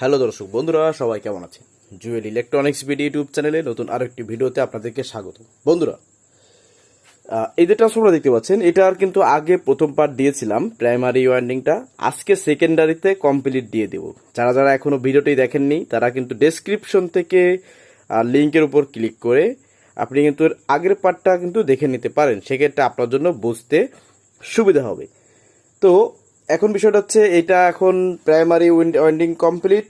Hello দর্শক বন্ধুরা, সবাই কেমন আছে জুয়েল ইলেকট্রনিক্স বিডি ইউটিউব চ্যানেলে নতুন আরেকটি ভিডিওতে আপনাদেরকে স্বাগত। বন্ধুরা এই যে ট্রান্সফর্মার দেখতে পাচ্ছেন, এটার কিন্তু আগে প্রথম পার্ট দিয়েছিলাম প্রাইমারি ওয়ার্ডিংটা আজকে সেকেন্ডারিতে কমপ্লিট দিয়ে দেব। যারা যারা এখনও ভিডিওটি দেখেননি, তারা কিন্তু ডেসক্রিপশন থেকে লিঙ্কের উপর ক্লিক করে আপনি কিন্তু আগের পার্টটা কিন্তু দেখে নিতে পারেন। সেক্ষেত্রে আপনার জন্য বুঝতে সুবিধা হবে। তো এখন বিষয়টা হচ্ছে এটা এখন প্রাইমারি ওয়েন্ডিং কমপ্লিট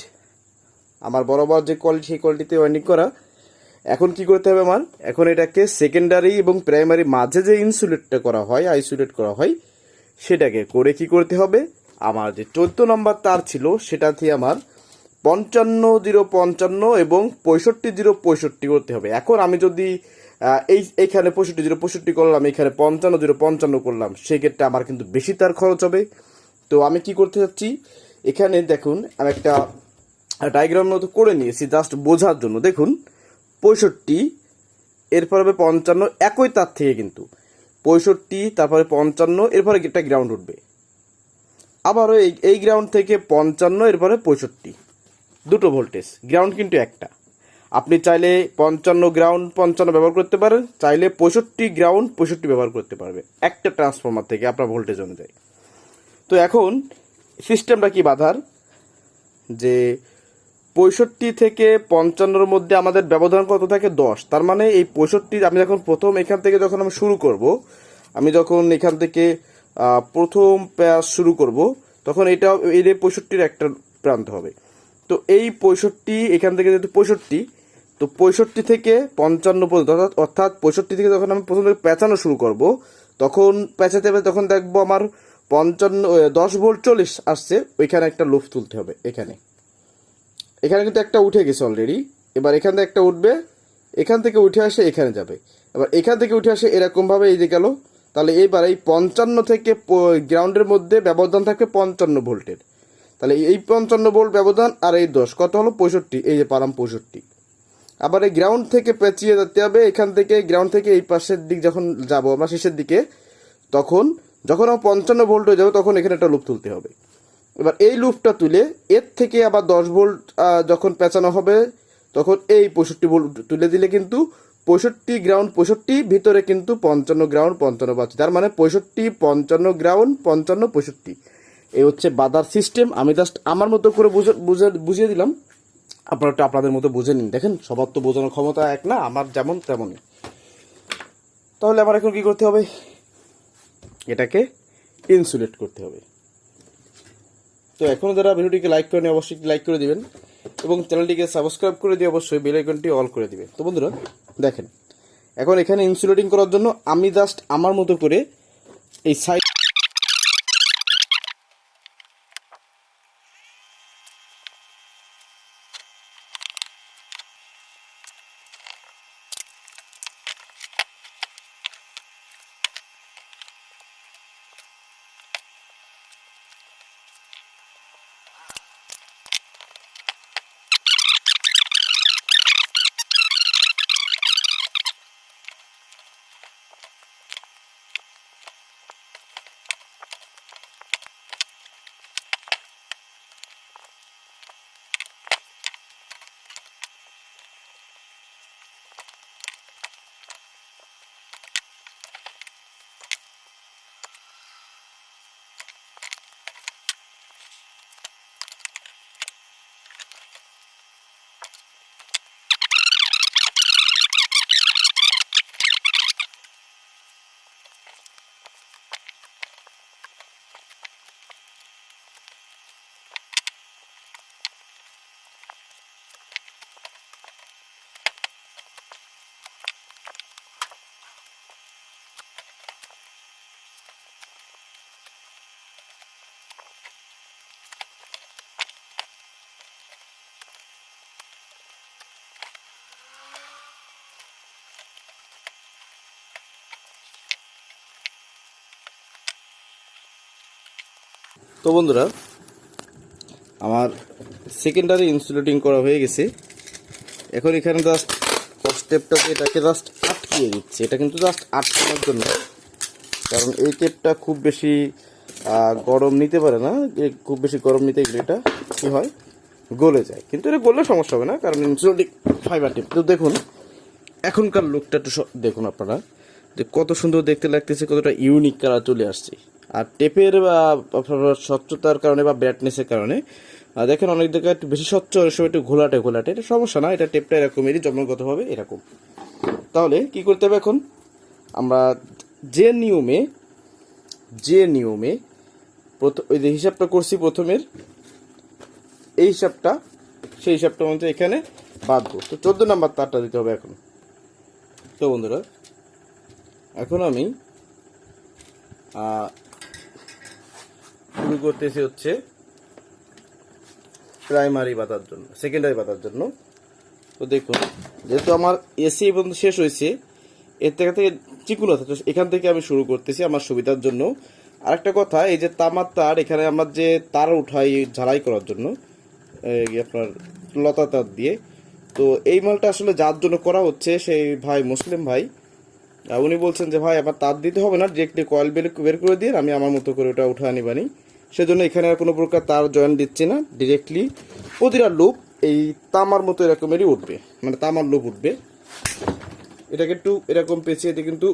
আমার বরাবর যে কোয়ালিটি সেই কোয়ালিটিতে ওয়েন্ডিং করা। এখন কি করতে হবে আমার? এখন এটাকে সেকেন্ডারি এবং প্রাইমারি মাঝে যে ইনসুলেটটা করা হয় আইসোলেট করা হয়, সেটাকে করে কি করতে হবে? আমার যে চোদ্দ নম্বর তার ছিল সেটা দিয়ে আমার পঞ্চান্ন জিরো পঞ্চান্ন এবং পঁয়ষট্টি জিরো পঁয়ষট্টি করতে হবে। এখন আমি যদি এই এইখানে পঁয়ষট্টি জিরো পঁয়ষট্টি করলাম, এখানে পঞ্চান্ন জিরো পঞ্চান্ন করলাম, সেক্ষেত্রে আমার কিন্তু বেশি তার খরচ হবে। তো আমি কি করতে যাচ্ছি? এখানে দেখুন, আমি একটা ডায়াগ্রাম মতো করে নিয়েছি জাস্ট বোঝার জন্য। দেখুন, পঁয়ষট্টি, এরপর হবে পঞ্চান্ন, একই তার থেকে কিন্তু। পঁয়ষট্টি, তারপরে পঞ্চান্ন, এরপরে একটা গ্রাউন্ড উঠবে। আবারও এই এই গ্রাউন্ড থেকে পঞ্চান্ন, এরপরে পঁয়ষট্টি। দুটো ভোল্টেজ গ্রাউন্ড কিন্তু একটা। আপনি চাইলে পঞ্চান্ন গ্রাউন্ড পঞ্চান্ন ব্যবহার করতে পারেন, চাইলে পঁয়ষট্টি গ্রাউন্ড পঁয়ষট্টি ব্যবহার করতে পারবে। একটা ট্রান্সফর্মার থেকে আপনার ভোল্টেজ অনুযায়ী। তো এখন সিস্টেমটা কি বাধার? যে পঁয়ষট্টি থেকে পঞ্চান্নর মধ্যে আমাদের ব্যবধান কত থাকে? দশ। তার মানে এই পঁয়ষট্টি, আমি যখন প্রথম এখান থেকে যখন আমি শুরু করব, আমি যখন এখান থেকে প্রথম প্যাস শুরু করব, তখন এটা যে পঁয়ষট্টির একটা প্রান্ত হবে। তো এই পঁয়ষট্টি, এখান থেকে যেহেতু পঁয়ষট্টি, তো পঁয়ষট্টি থেকে পঞ্চান্ন পর্যন্ত, অর্থাৎ অর্থাৎ পঁয়ষট্টি থেকে যখন আমি প্রথম থেকে পেঁচানো শুরু করব, তখন হবে তখন দেখব আমার পঞ্চান্ন দশ ভোল্ট চল্লিশ আসছে, ওইখানে একটা লুফ তুলতে হবে, এখানে। এখানে কিন্তু একটা উঠে গেছে অলরেডি এবার এখান থেকে একটা উঠবে, এখান থেকে উঠে আসে, এখানে যাবে। এবার এখান থেকে উঠে আসে এরকমভাবে এই যে গেল, তাহলে এইবার এই পঞ্চান্ন থেকে গ্রাউন্ডের মধ্যে ব্যবধান থাকবে পঞ্চান্ন ভোল্টের। তাহলে এই পঞ্চান্ন ভোল্ট ব্যবধান আর এই দশ, কত হলো? পঁয়ষট্টি, এই যে পারাম পঁয়ষট্টি। আবার এই গ্রাউন্ড থেকে পেঁচিয়ে যেতে হবে, এখান থেকে গ্রাউন্ড থেকে এই পাশের দিক যখন যাব আমরা শেষের দিকে, তখন যখন আমার পঞ্চান্ন ভোল্ট হয়ে যাবে, তখন এখানে একটা লুপ তুলতে হবে। এবার এই লুপটা তুলে এর থেকে আবার দশ ভোল্ট যখন পেঁচানো হবে, তখন এই পঁয়ষট্টি ভোল্ট তুলে দিলে কিন্তু পঁয়ষট্টি গ্রাউন্ড পঁয়ষট্টি, ভিতরে কিন্তু পঞ্চান্ন গ্রাউন্ড পঞ্চান্ন পাচ্ছি তার মানে পঁয়ষট্টি, পঞ্চান্ন গ্রাউন্ড পঞ্চান্ন পঁয়ষট্টি। এই হচ্ছে বাদার সিস্টেম আমি জাস্ট আমার মতো করে বুঝে, বুঝে- বুঝিয়ে দিলাম। আপনারা একটু আপনাদের মতো বুঝে নিন। দেখেন, সবার তো বোঝানোর ক্ষমতা এক না, আমার যেমন তেমনই। তাহলে আমার এখন কি করতে হবে? এটাকে ইনসুলেট করতে হবে। তো এখনও যারা ভিডিওটিকে লাইক করেনি অবশ্যই লাইক করে দিবেন এবং চ্যানেলটিকে সাবস্ক্রাইব করে দিয়ে অবশ্যই বেল আইকনটি অল করে দিবেন। তো বন্ধুরা, দেখেন, এখন এখানে ইনসুলেটিং করার জন্য আমি জাস্ট আমার মতো করে এই সাইড তো বন্ধুরা, আমার সেকেন্ডারি ইনসুলেটিং করা হয়ে গেছে। এখন এখানে জাস্ট স্টেপটাতে এটাকে জাস্ট আটকিয়ে দিচ্ছে। এটা কিন্তু জাস্ট আটকানোর জন্য। কারণ এই টেপটা খুব বেশি গরম নিতে পারে না। খুব বেশি গরম নিতে গেলে এটা কী হয়? গলে যায়। কিন্তু এটা গললে সমস্যা হবে না, কারণ ইনসুলিক ফাইবার টেপ তো দেখুন, এখনকার লুকটা একটু দেখুন আপনারা, যে কত সুন্দর দেখতে লাগতেছে, কতটা ইউনিক কালার চলে আসছে। আর টেপের স্বচ্ছতার কারণে বা ব্যাটনেসের কারণে। দেখেন অনেক জায়গায় একটু বেশি স্বচ্ছ, অনেক সময় একটু ঘোলাটে ঘোলাটে। এটা সমস্যা না, এটা টেপটা এরকমেরই জন্মগতভাবে এরকম। তাহলে কি করতে হবে এখন? আমরা যে নিয়মে যে নিয়মে প্রথম ওই যে হিসাবটা করছি প্রথমের, এই হিসাবটা, সেই হিসাবটা মধ্যে এখানে বাঁধবো তো চোদ্দ নাম্বার তারটা দিতে হবে এখন। তো বন্ধুরা, এখন আমি শুরু করতেছি হচ্ছে প্রাইমারি বাতার জন্য সেকেন্ডারি বাতার জন্য। তো দেখুন, যেহেতু আমার এসি পর্যন্ত শেষ হয়েছে, এর থেকে থেকে চিকুন আছে এখান থেকে আমি শুরু করতেছি আমার সুবিধার জন্য। আরেকটা কথা, এই যে তামার তার, এখানে আমার যে তার উঠাই ঝালাই করার জন্য আপনার লতা তার দিয়ে, তো এই মালটা আসলে যার জন্য করা হচ্ছে, সেই ভাই মুসলিম ভাই উনি বলছেন যে, ভাই, আমার তার দিতে হবে না ডিরেক্টলি কয়েল বের বের করে দিয়ে আমি আমার মতো করে ওটা উঠা নিবানি। সেজন্য এখানে আর কোনো প্রকার তার জয়েন দিচ্ছি না ডিরেক্টলি প্রতিটা লুপ এই তামার মতো এরকমেরই উঠবে মানে তামার লুপ উঠবে। এটাকে একটু এরকম পেঁচিয়ে দিয়ে কিন্তু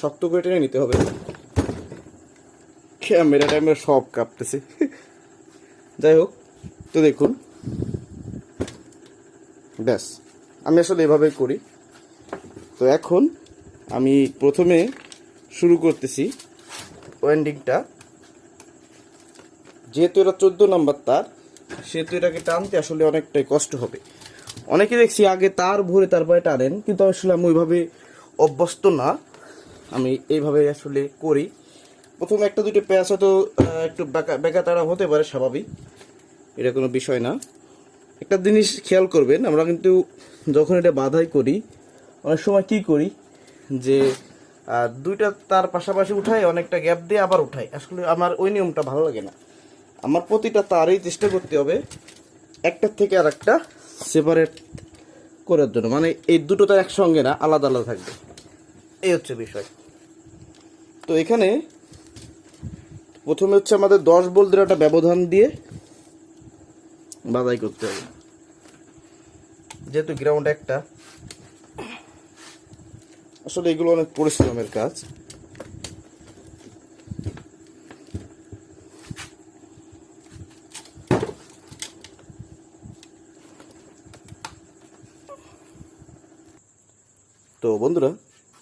শক্ত করে টেনে নিতে হবে। ক্যামেরা ট্যামেরা সব কাঁপতেছে। যাই হোক, তো দেখুন। ব্যাস, আমি আসলে এভাবেই করি। তো এখন আমি প্রথমে শুরু করতেছি ওয়েন্ডিংটা। যেহেতু এটা চোদ্দ নাম্বার তার, সেহেতু এটাকে টানতে আসলে অনেকটাই কষ্ট হবে। অনেকে দেখছি আগে তার ভরে তারপরে টানেন, কিন্তু আসলে আমি ওইভাবে অভ্যস্ত না। আমি এইভাবে আসলে করি। প্রথমে একটা দুটো প্যাঁচ হয়তো একটু বেকা বেকা তারা হতে পারে, স্বাভাবিক। এটা কোনো বিষয় না। একটা জিনিস খেয়াল করবেন, আমরা কিন্তু যখন এটা বাধাই করি, অনেক সময় কি করি যে দুইটা তার পাশাপাশি উঠাই অনেকটা গ্যাপ দিয়ে আবার উঠাই আসলে আমার ওই নিয়মটা ভালো লাগে না। আমার প্রতিটা তারই চেষ্টা করতে হবে একটার থেকে আর একটা সেপারেট করার জন্য। মানে এই দুটো তার একসঙ্গে না আলাদা আলাদা থাকবে। এই হচ্ছে বিষয়। তো এখানে প্রথমে হচ্ছে আমাদের দশ বোল্টের একটা ব্যবধান দিয়ে বাধাই করতে হবে। যেহেতু গ্রাউন্ড একটা। আসলে এগুলো অনেক পরিশ্রমের কাজ। তো বন্ধুরা,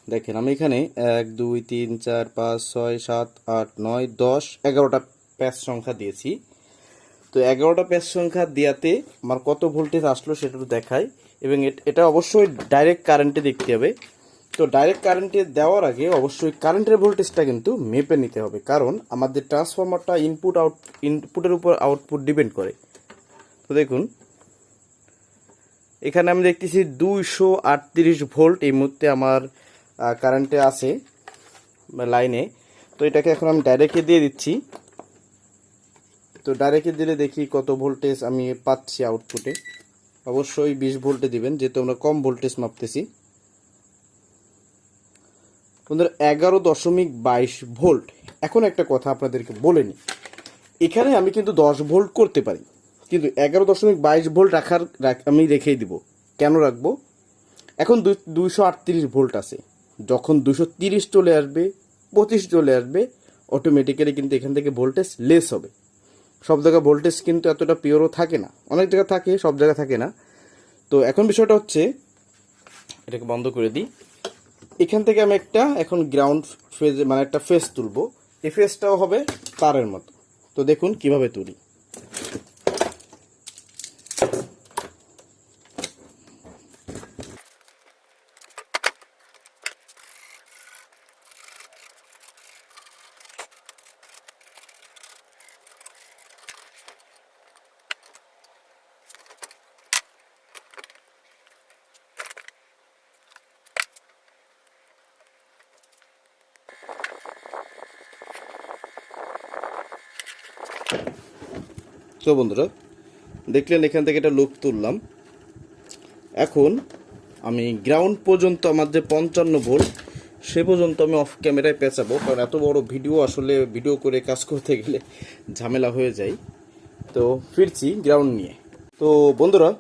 দেখেন আমি এখানে এক, দুই, তিন, চার, পাঁচ, ছয়, সাত, আট, নয়, দশ, এগারোটা প্যাচ সংখ্যা দিয়েছি। তো এগারোটা প্যাচ সংখ্যা দেওয়াতে আমার কত ভোল্টেজ আসলো সেটা দেখাই। এবং এটা অবশ্যই ডাইরেক্ট কারেন্টে দেখতে হবে। তো ডাইরেক্ট কারেন্টে দেওয়ার আগে অবশ্যই কারেন্টের ভোল্টেজটা কিন্তু মেপে নিতে হবে। কারণ আমাদের ট্রান্সফরমারটা ইনপুট আউট ইনপুটের উপর আউটপুট ডিপেন্ড করে। তো দেখুন এখানে আমি দেখতেছি দুইশো আটত্রিশ ভোল্ট এই মুহূর্তে আমার কারেন্টে আছে লাইনে তো এটাকে এখন আমি ডাইরেক্টে দিয়ে দিচ্ছি। তো ডাইরেক্টে দিলে দেখি কত ভোল্টেজ আমি পাচ্ছি আউটপুটে অবশ্যই বিশ ভোল্টে দিবেন, যেহেতু আমরা কম ভোল্টেজ মাপতেছি। বন্ধুরা, এগারো দশমিক বাইশ ভোল্ট। এখন একটা কথা আপনাদেরকে বলে নিই। এখানে আমি কিন্তু দশ ভোল্ট করতে পারি। কিন্তু এগারো দশমিক বাইশ ভোল্ট রাখার আমি রেখেই দিব। কেন রাখব? এখন দুইশো আটত্রিশ ভোল্ট আছে। যখন দুশো তিরিশ চলে আসবে, পঁচিশ চলে আসবে অটোমেটিক্যালি কিন্তু এখান থেকে ভোল্টেজ লেস হবে। সব জায়গায় ভোল্টেজ কিন্তু এতটা পিওরও থাকে না। অনেক জায়গা থাকে, সব জায়গায় থাকে না। তো এখন বিষয়টা হচ্ছে, এটাকে বন্ধ করে দিই। এখান থেকে আমি একটা এখন গ্রাউন্ড ফেজ মানে একটা ফেস তুলবো। এই ফেসটাও হবে তারের মতো। তো দেখুন কীভাবে তুলি। তো বন্ধুরা, দেখলেন এখান থেকে একটা লুক তুললাম। এখন আমি গ্রাউন্ড পর্যন্ত আমার যে পঞ্চান্ন ভোল্ট সে পর্যন্ত আমি অফ ক্যামেরায় পেঁচাবো, কারণ এত বড় ভিডিও আসলে ভিডিও করে কাজ করতে গেলে ঝামেলা হয়ে যায়। তো ফিরছি গ্রাউন্ড নিয়ে। তো বন্ধুরা,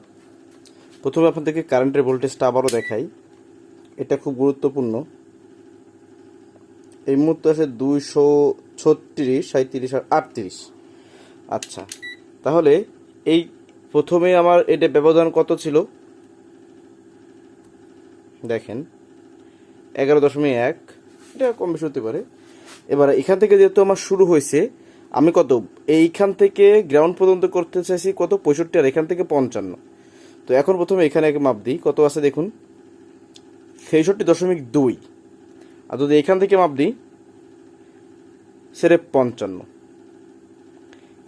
প্রথমে আপনাদেরকে কারেন্টের ভোল্টেজটা আবারও দেখাই। এটা খুব গুরুত্বপূর্ণ। এই মুহূর্তে আছে দুইশো ছত্রিশ সাঁত্রিশ আর আটত্রিশ। আচ্ছা। তাহলে এই প্রথমে আমার এটা ব্যবধান কত ছিল? দেখেন, এগারো দশমিক এক। এটা কম বেশি হতে পারে। এবার এখান থেকে যেহেতু আমার শুরু হয়েছে, আমি কত? এইখান থেকে গ্রাউন্ড পর্যন্ত করতে চাইছি কত? পঁয়ষট্টি, আর এখান থেকে পঞ্চান্ন। তো এখন প্রথমে এখানে এক মাপ দিই। কত আছে দেখুন? ছেষট্টি দশমিক দুই। আর যদি এখান থেকে মাপ দিই সেরে পঞ্চান্ন।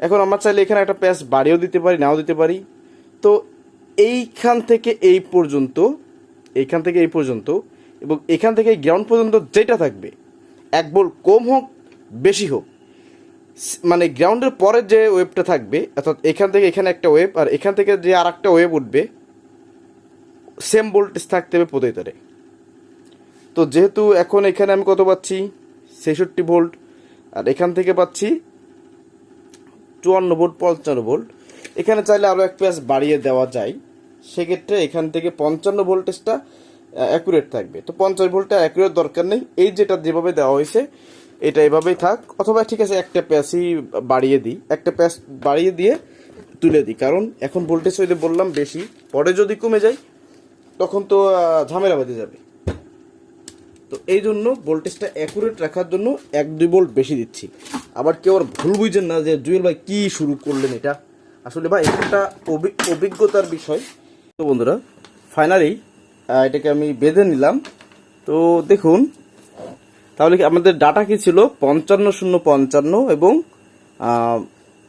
এখন আমরা চাইলে এখানে একটা প্যাচ বাড়িয়েও দিতে পারি, নাও দিতে পারি। তো এইখান থেকে এই পর্যন্ত, এইখান থেকে এই পর্যন্ত, এবং এখান থেকে গ্রাউন্ড পর্যন্ত যেটা থাকবে, এক বল কম হোক, বেশি হোক মানে গ্রাউন্ডের পরের যে ওয়েবটা থাকবে, অর্থাৎ এখান থেকে এখানে একটা ওয়েব আর এখান থেকে যে আর একটা ওয়েব উঠবে সেম ভোল্টেজ থাকতে হবে প্রতিটারে তো যেহেতু এখন এখানে আমি কত পাচ্ছি? ছেষট্টি ভোল্ট আর এখান থেকে পাচ্ছি চুয়ান্ন ভোল্ট পঞ্চান্ন ভোল্ট এখানে চাইলে আরও এক প্যাচ বাড়িয়ে দেওয়া যায়। সেক্ষেত্রে এখান থেকে পঞ্চান্ন ভোল্টেজটা অ্যাকুরেট থাকবে। তো পঞ্চাশ ভোল্টটা অ্যাকুরেট দরকার নেই। এই যেটা যেভাবে দেওয়া হয়েছে, এটা এভাবেই থাক। অথবা ঠিক আছে, একটা প্যাচই বাড়িয়ে দিই। একটা প্যাচ বাড়িয়ে দিয়ে তুলে দিই। কারণ এখন ভোল্টেজ হইতে বললাম বেশি। পরে যদি কমে যায়, তখন তো ঝামেলা বেঁধে যাবে। তো এই জন্য ভোল্টেজটা অ্যাকুরেট রাখার জন্য এক, দুই ভোল্ট বেশি দিচ্ছি। আবার কেউ আর ভুল বুঝছেন না যে জুয়েল ভাই কি শুরু করলেন এটা? আসলে ভাই এটা অভি- অভিজ্ঞতার বিষয়। তো বন্ধুরা ফাইনালি এটাকে আমি বেঁধে নিলাম। তো দেখুন, তাহলে কি আমাদের ডাটা কি ছিল? পঞ্চান্ন শূন্য পঞ্চান্ন এবং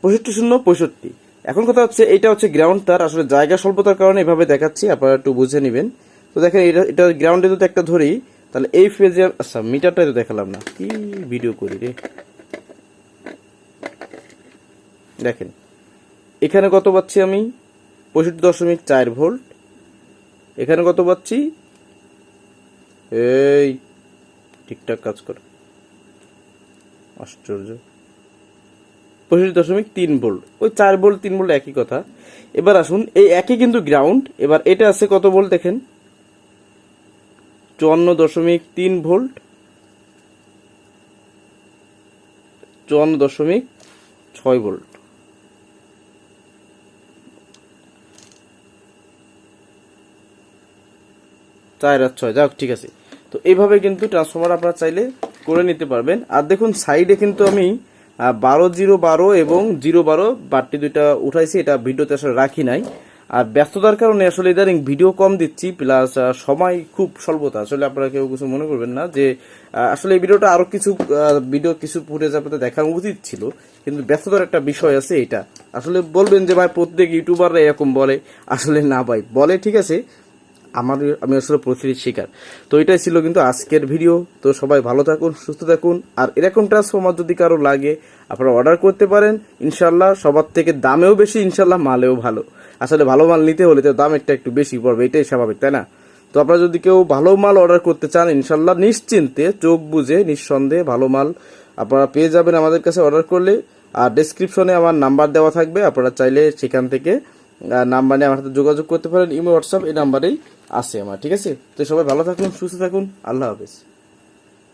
পঁয়ষট্টি শূন্য পঁয়ষট্টি। এখন কথা হচ্ছে, এটা হচ্ছে গ্রাউন্ড তার। আসলে জায়গা স্বল্পতার কারণে এভাবে দেখাচ্ছি, আপনারা একটু বুঝে নেবেন। তো দেখেন, এটা এটা গ্রাউন্ডে যদি একটা ধরি তাহলে এই ফেজে আচ্ছা মিটারটাই তো দেখালাম না। কি ভিডিও করি রে? দেখেন, এখানে কত পাচ্ছি আমি? পঁয়ষট্টি দশমিক চার ভোল্ট। এখানে কত পাচ্ছি? এই, ঠিকঠাক কাজ করে। আশ্চর্য। পঁয়ষট্টি দশমিক তিন ভোল্ট। ওই চার ভোল্ট, তিন ভোল্ট একই কথা। এবার আসুন, এই একই কিন্তু গ্রাউন্ড এবার এটা আছে কত ভোল্ট দেখেন? চুয়ান্ন দশমিক তিন ভোল্ট, চুয়ান্ন দশমিক ছয় ভোল্ট। চার আর ছয়, যাক, ঠিক আছে। তো এইভাবে কিন্তু ট্রান্সফর্মার আপনারা চাইলে করে নিতে পারবেন। আর দেখুন সাইডে কিন্তু আমি বারো জিরো বারো এবং জিরো বারো বারটি দুইটা উঠাইছি, এটা ভিডিওতে আসলে রাখি নাই। আর ব্যস্ততার কারণে আসলে ইদানিং ভিডিও কম দিচ্ছি প্লাস সময় খুব স্বল্পতা। আসলে আপনারা কেউ কিছু মনে করবেন না যে আসলে এই ভিডিওটা আরও কিছু ভিডিও কিছু ফুটেজ আপনাদের দেখানো উচিত ছিল, কিন্তু ব্যস্ততার একটা বিষয় আছে এটা। আসলে বলবেন যে, ভাই, প্রত্যেক ইউটিউবাররা এরকম বলে, আসলে না ভাই, বলে ঠিক আছে আমার আমি আসলে পরিস্থিতির শিকার। তো এটাই ছিল কিন্তু আজকের ভিডিও তো সবাই ভালো থাকুন, সুস্থ থাকুন, আর এরকম ট্রান্সফর্মার যদি কারও লাগে, আপনারা অর্ডার করতে পারেন। ইনশাল্লাহ সবার থেকে দামেও বেশি ইনশাল্লাহ মালেও ভালো। আসলে ভালো মাল নিতে হলে তো দামেরটা একটু বেশি পড়বে, এটাই স্বাভাবিক, তাই না? তো আপনারা যদি কেউ ভালো মাল অর্ডার করতে চান ইনশাল্লাহ নিশ্চিন্তে চোখ বুঝে নিঃসন্দেহে ভালো মাল আপনারা পেয়ে যাবেন আমাদের কাছে অর্ডার করলে। আর ডেসক্রিপশনে আমার নাম্বার দেওয়া থাকবে, আপনারা চাইলে সেখান থেকে নাম্বার নিয়ে আমার সাথে যোগাযোগ করতে পারেন, ইমো, হোয়াটসঅ্যাপ, এই নাম্বারেই আছে আমার, ঠিক আছে? তো সবাই ভালো থাকুন, সুস্থ থাকুন, আল্লাহ হাফেজ।